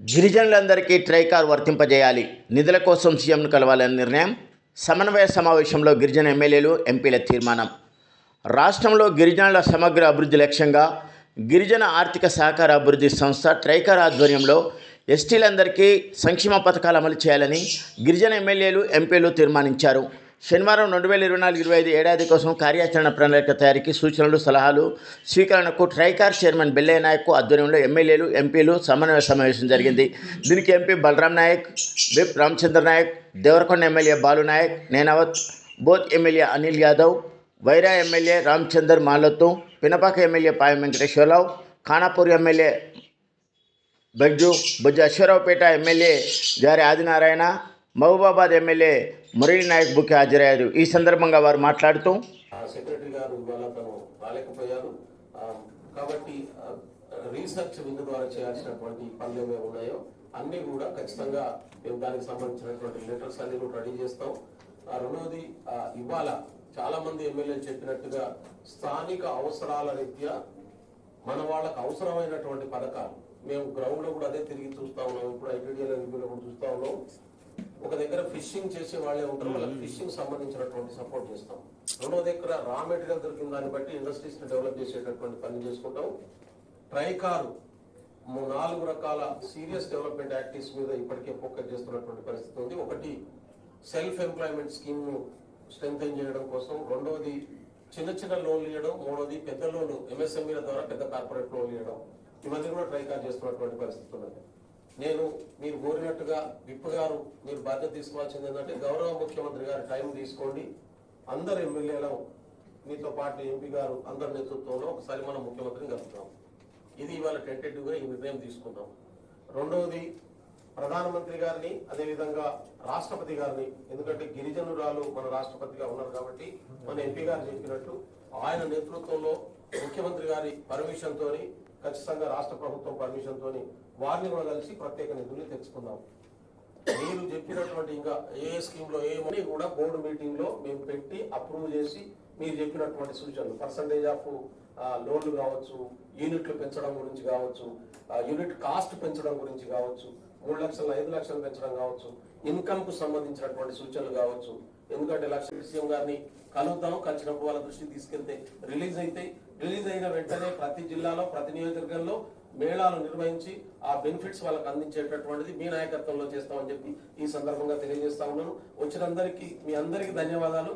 గిరిజనులందరికీ ట్రైకార్ వర్తింపజేయాలి. నిధుల కోసం సీఎంను కలవాలని నిర్ణయం. సమన్వయ సమావేశంలో గిరిజన ఎమ్మెల్యేలు ఎంపీల తీర్మానం. రాష్ట్రంలో గిరిజనుల సమగ్ర అభివృద్ధి లక్ష్యంగా గిరిజన ఆర్థిక సహకార అభివృద్ధి సంస్థ ట్రైకార్ ఆధ్వర్యంలో ఎస్టీలందరికీ సంక్షేమ పథకాలు అమలు చేయాలని గిరిజన ఎమ్మెల్యేలు ఎంపీలు తీర్మానించారు. శనివారం రెండు వేల ఇరవై నాలుగు ఇరవై ఐదు ఏడాది కోసం కార్యాచరణ ప్రణాళిక తయారీకి సూచనలు సలహాలు స్వీకరణకు ట్రైకార్ చైర్మన్ బెల్లయ్య నాయక్ ఆధ్వర్యంలో ఎమ్మెల్యేలు ఎంపీలు సమన్వయ సమావేశం జరిగింది. దీనికి MP Balram Naik whip Ramachandra Naik Devarakonda MLA Balu Naik Nenavath Boath MLA Anil Yadav Wyra MLA Ramachander Malothu Pinapaka MLA Payam Venkateswara Rao Khanapur MLA Bajju Bujja Aswaraopeta MLA Jari Adinarayana Mahabubabad MLA Murali Naik book హాజరయ్యారు. ఈ సందర్భంగా వారు మాట్లాడుతూ ఆ secretary గారు రాలేకపోయారు. కాబట్టి research విందు ద్వారా చేయాల్సినటువంటి పనులు ఏమేమి ఉన్నాయో అన్నీ కూడా ఖచ్చితంగా మేము దానికి సంబంధించినటువంటి లెటర్స్ అన్ని కూడా రెడీ చేస్తాం. ఆ, రెండవది ఇవాళ చాలా మంది ఎమ్మెల్యేలు చెప్పినట్టుగా స్థానిక అవసరాల రీత్యా మన వాళ్ళకు అవసరమైనటువంటి పథకాలు. మేము గ్రౌండ్లో కూడా అదే తిరిగి చూస్తా ఉన్నాం. ఇప్పుడు ఐటీడీఎల్ రివ్యూలో కూడా చూస్తా ఉన్నాం. ఒక దగ్గర ఫిషింగ్ చేసే వాళ్ళే ఉంటారు. వాళ్ళకి ఫిషింగ్ సంబంధించినటువంటి సపోర్ట్ చేస్తాం. రెండో దగ్గర రా మెటీరియల్ దొరికిన దాన్ని బట్టి ఇండస్ట్రీస్ని డెవలప్ చేసేటటువంటి పని చేసుకుంటాం. ట్రైకారు నాలుగు రకాల సీరియస్ డెవలప్మెంట్ యాక్టివిటీస్ మీద ఇప్పటికే ఫోకస్ చేస్తున్నటువంటి పరిస్థితి ఉంది. ఒకటి సెల్ఫ్ ఎంప్లాయ్మెంట్ స్కీమ్ను స్ట్రెంగ్ చేయడం కోసం. రెండవది చిన్న చిన్న లోన్లు ఇవ్వడం. మూడవది పెద్ద లోన్లు ఎంఎస్ఎంఈల ద్వారా పెద్ద కార్పొరేట్ లోన్లు ఇవ్వడం. ఇవన్నీ కూడా ట్రైకార్ చేస్తున్నటువంటి పరిస్థితి ఉన్నది. నేను మీరు కోరినట్టుగా విప్ గారు మీరు బాధ్యత తీసుకోవాల్సింది ఏంటంటే గౌరవ ముఖ్యమంత్రి గారి టైం తీసుకోండి. అందరు ఎమ్మెల్యేలు మీతో పాటు ఎంపీ గారు అందరి నేతృత్వంలో ఒకసారి మనం ముఖ్యమంత్రిని కలుపుతాం ఇది ఇవాళ టెంటేటివ్గా ఈ నిర్ణయం తీసుకుందాం రెండవది ప్రధానమంత్రి గారిని అదేవిధంగా రాష్ట్రపతి గారిని ఎందుకంటే గిరిజనురాలు మన రాష్ట్రపతిగా ఉన్నారు కాబట్టి మన ఎంపీ గారు చెప్పినట్టు ఆయన నేతృత్వంలో ముఖ్యమంత్రి గారి పర్మిషన్ ఖచ్చితంగా రాష్ట్ర ప్రభుత్వం పర్మిషన్తో వారిని కూడా కలిసి ప్రత్యేక నిధులు తెచ్చుకుందాం. మీరు చెప్పినటువంటి ఇంకా ఏ స్కీమ్లో ఏమని కూడా బోర్డు మీటింగ్లో మేము పెట్టి అప్రూవ్ చేసి మీరు చెప్పినటువంటి సూచనలు పర్సంటేజ్ ఆఫ్ లోన్లు కావచ్చు యూనిట్లు పెంచడం గురించి కావచ్చు యూనిట్ కాస్ట్ పెంచడం గురించి కావచ్చు మూడు లక్షలు ఐదు లక్షలు పెంచడం కావచ్చు ఇన్కమ్కు సంబంధించినటువంటి సూచనలు కావచ్చు. ఎందుకంటే లక్ష్మీ సీఎం గారిని కలుగుతాం కలిసినప్పుడు వాళ్ళ దృష్టికి తీసుకెళ్తే రిలీజ్ అయితే రిలీజ్ అయిన వెంటనే ప్రతి జిల్లాలో ప్రతి నియోజకవర్గంలో మేళాలు నిర్వహించి ఆ బెనిఫిట్స్ వాళ్ళకి అందించేటటువంటిది మీ నాయకత్వంలో చేస్తామని చెప్పి ఈ సందర్భంగా తెలియజేస్తా ఉన్నాను. వచ్చినందరికీ మీ అందరికీ ధన్యవాదాలు.